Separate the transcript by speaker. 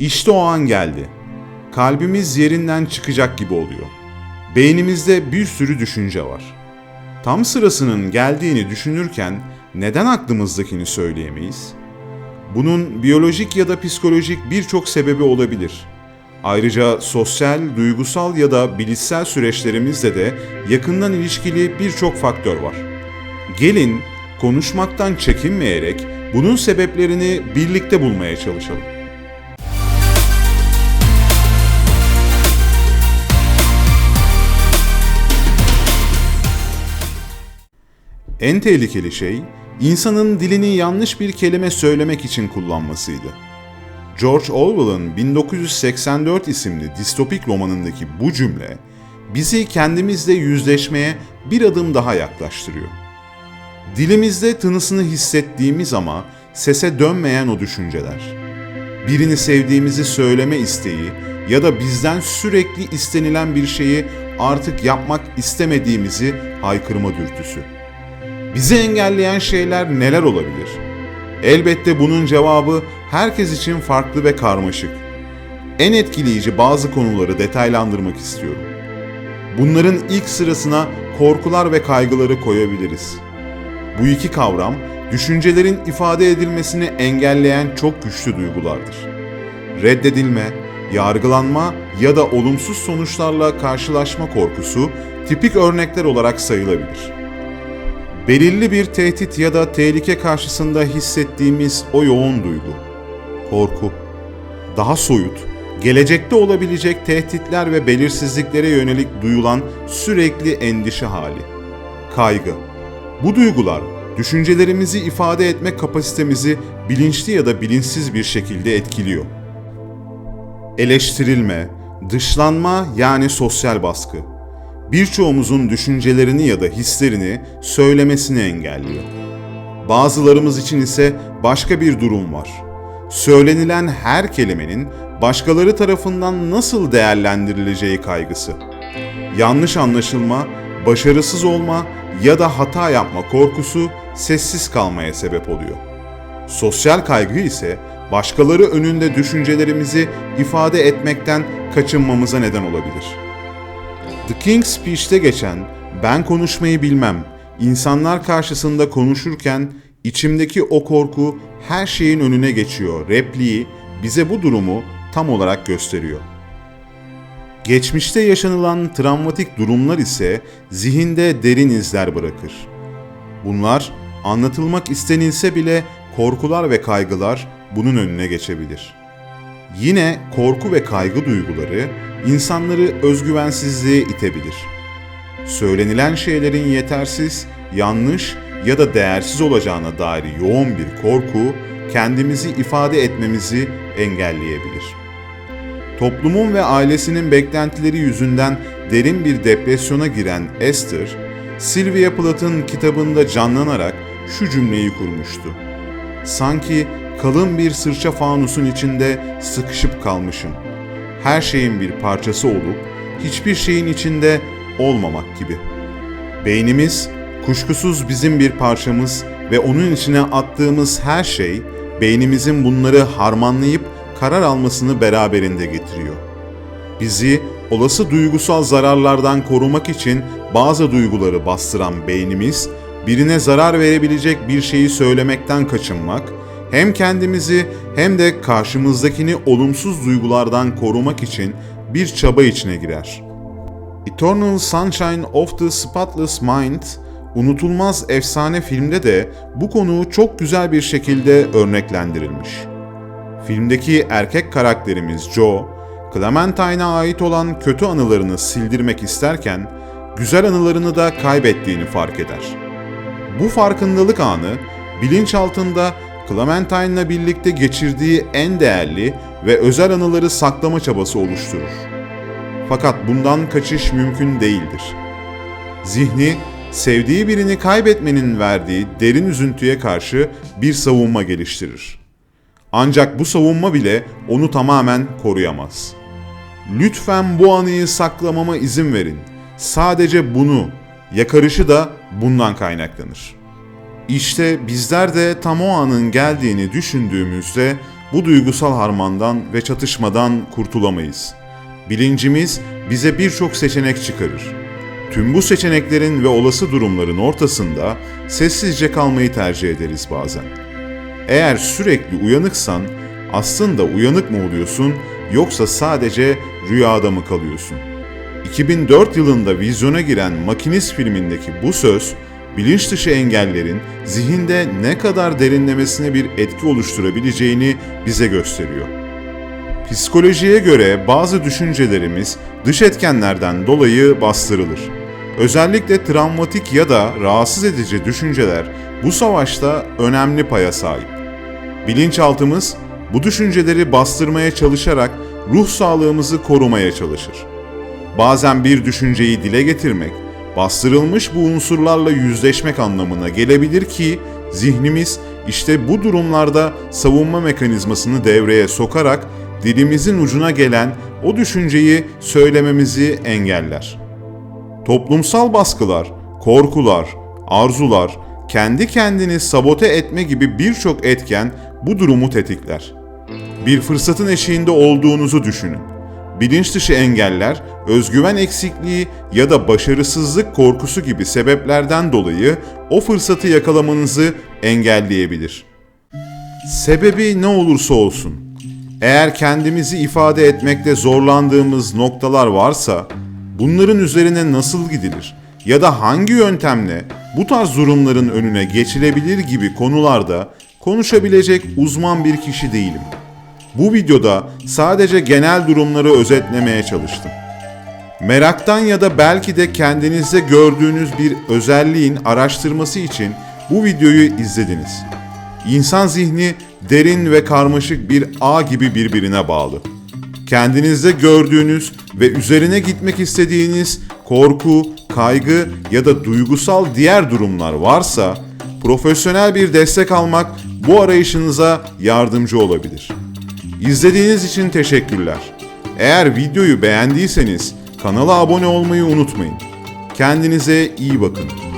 Speaker 1: İşte o an geldi. Kalbimiz yerinden çıkacak gibi oluyor. Beynimizde bir sürü düşünce var. Tam sırasının geldiğini düşünürken neden aklımızdakini söyleyemeyiz? Bunun biyolojik ya da psikolojik birçok sebebi olabilir. Ayrıca sosyal, duygusal ya da bilişsel süreçlerimizde de yakından ilişkili birçok faktör var. Gelin konuşmaktan çekinmeyerek bunun sebeplerini birlikte bulmaya çalışalım. En tehlikeli şey insanın dilini yanlış bir kelime söylemek için kullanmasıydı. George Orwell'ın 1984 isimli distopik romanındaki bu cümle bizi kendimizle yüzleşmeye bir adım daha yaklaştırıyor. Dilimizde tınısını hissettiğimiz ama sese dönmeyen o düşünceler. Birini sevdiğimizi söyleme isteği ya da bizden sürekli istenilen bir şeyi artık yapmak istemediğimizi haykırma dürtüsü. Bizi engelleyen şeyler neler olabilir? Elbette bunun cevabı herkes için farklı ve karmaşık. En etkileyici bazı konuları detaylandırmak istiyorum. Bunların ilk sırasına korkular ve kaygıları koyabiliriz. Bu iki kavram, düşüncelerin ifade edilmesini engelleyen çok güçlü duygulardır. Reddedilme, yargılanma ya da olumsuz sonuçlarla karşılaşma korkusu tipik örnekler olarak sayılabilir. Belirli bir tehdit ya da tehlike karşısında hissettiğimiz o yoğun duygu, korku, daha soyut, gelecekte olabilecek tehditler ve belirsizliklere yönelik duyulan sürekli endişe hali, kaygı. Bu duygular düşüncelerimizi ifade etme kapasitemizi bilinçli ya da bilinçsiz bir şekilde etkiliyor. Eleştirilme, dışlanma yani sosyal baskı birçoğumuzun düşüncelerini ya da hislerini söylemesini engelliyor. Bazılarımız için ise başka bir durum var. Söylenilen her kelimenin başkaları tarafından nasıl değerlendirileceği kaygısı. Yanlış anlaşılma, başarısız olma ya da hata yapma korkusu sessiz kalmaya sebep oluyor. Sosyal kaygı ise başkaları önünde düşüncelerimizi ifade etmekten kaçınmamıza neden olabilir. The King's Speech'te geçen ben konuşmayı bilmem, insanlar karşısında konuşurken içimdeki o korku her şeyin önüne geçiyor repliği bize bu durumu tam olarak gösteriyor. Geçmişte yaşanılan travmatik durumlar ise zihinde derin izler bırakır. Bunlar anlatılmak istenilse bile korkular ve kaygılar bunun önüne geçebilir. Yine korku ve kaygı duyguları insanları özgüvensizliğe itebilir. Söylenilen şeylerin yetersiz, yanlış ya da değersiz olacağına dair yoğun bir korku kendimizi ifade etmemizi engelleyebilir. Toplumun ve ailesinin beklentileri yüzünden derin bir depresyona giren Esther, Sylvia Plath'ın kitabında canlanarak şu cümleyi kurmuştu. Sanki kalın bir sırça fanusun içinde sıkışıp kalmışım. Her şeyin bir parçası olup hiçbir şeyin içinde olmamak gibi. Beynimiz kuşkusuz bizim bir parçamız ve onun içine attığımız her şey beynimizin bunları harmanlayıp karar almasını beraberinde getiriyor. Bizi olası duygusal zararlardan korumak için bazı duyguları bastıran beynimiz, birine zarar verebilecek bir şeyi söylemekten kaçınmak, hem kendimizi hem de karşımızdakini olumsuz duygulardan korumak için bir çaba içine girer. Eternal Sunshine of the Spotless Mind, unutulmaz efsane filmde de bu konu çok güzel bir şekilde örneklendirilmiş. Filmdeki erkek karakterimiz Joe, Clementine'a ait olan kötü anılarını sildirmek isterken, güzel anılarını da kaybettiğini fark eder. Bu farkındalık anı bilinçaltında Clementine'la birlikte geçirdiği en değerli ve özel anıları saklama çabası oluşturur. Fakat bundan kaçış mümkün değildir. Zihni, sevdiği birini kaybetmenin verdiği derin üzüntüye karşı bir savunma geliştirir. Ancak bu savunma bile onu tamamen koruyamaz. Lütfen bu anıyı saklamama izin verin. Sadece bunu, yakarışı da bundan kaynaklanır.'' İşte bizler de tam o anın geldiğini düşündüğümüzde bu duygusal harmandan ve çatışmadan kurtulamayız. Bilincimiz bize birçok seçenek çıkarır. Tüm bu seçeneklerin ve olası durumların ortasında sessizce kalmayı tercih ederiz bazen. Eğer sürekli uyanıksan aslında uyanık mı oluyorsun yoksa sadece rüyada mı kalıyorsun? 2004 yılında vizyona giren Makinist filmindeki bu söz, bilinç dışı engellerin zihinde ne kadar derinlemesine bir etki oluşturabileceğini bize gösteriyor. Psikolojiye göre bazı düşüncelerimiz dış etkenlerden dolayı bastırılır. Özellikle travmatik ya da rahatsız edici düşünceler bu savaşta önemli paya sahip. Bilinçaltımız bu düşünceleri bastırmaya çalışarak ruh sağlığımızı korumaya çalışır. Bazen bir düşünceyi dile getirmek, bastırılmış bu unsurlarla yüzleşmek anlamına gelebilir ki zihnimiz işte bu durumlarda savunma mekanizmasını devreye sokarak dilimizin ucuna gelen o düşünceyi söylememizi engeller. Toplumsal baskılar, korkular, arzular, kendi kendini sabote etme gibi birçok etken bu durumu tetikler. Bir fırsatın eşiğinde olduğunuzu düşünün. Bilinç dışı engeller, özgüven eksikliği ya da başarısızlık korkusu gibi sebeplerden dolayı o fırsatı yakalamanızı engelleyebilir. Sebebi ne olursa olsun, eğer kendimizi ifade etmekte zorlandığımız noktalar varsa, bunların üzerine nasıl gidilir ya da hangi yöntemle bu tarz durumların önüne geçilebilir gibi konularda konuşabilecek uzman bir kişi değilim. Bu videoda sadece genel durumları özetlemeye çalıştım. Meraktan ya da belki de kendinizde gördüğünüz bir özelliğin araştırması için bu videoyu izlediniz. İnsan zihni derin ve karmaşık bir ağ gibi birbirine bağlı. Kendinizde gördüğünüz ve üzerine gitmek istediğiniz korku, kaygı ya da duygusal diğer durumlar varsa profesyonel bir destek almak bu arayışınıza yardımcı olabilir. İzlediğiniz için teşekkürler. Eğer videoyu beğendiyseniz kanala abone olmayı unutmayın. Kendinize iyi bakın.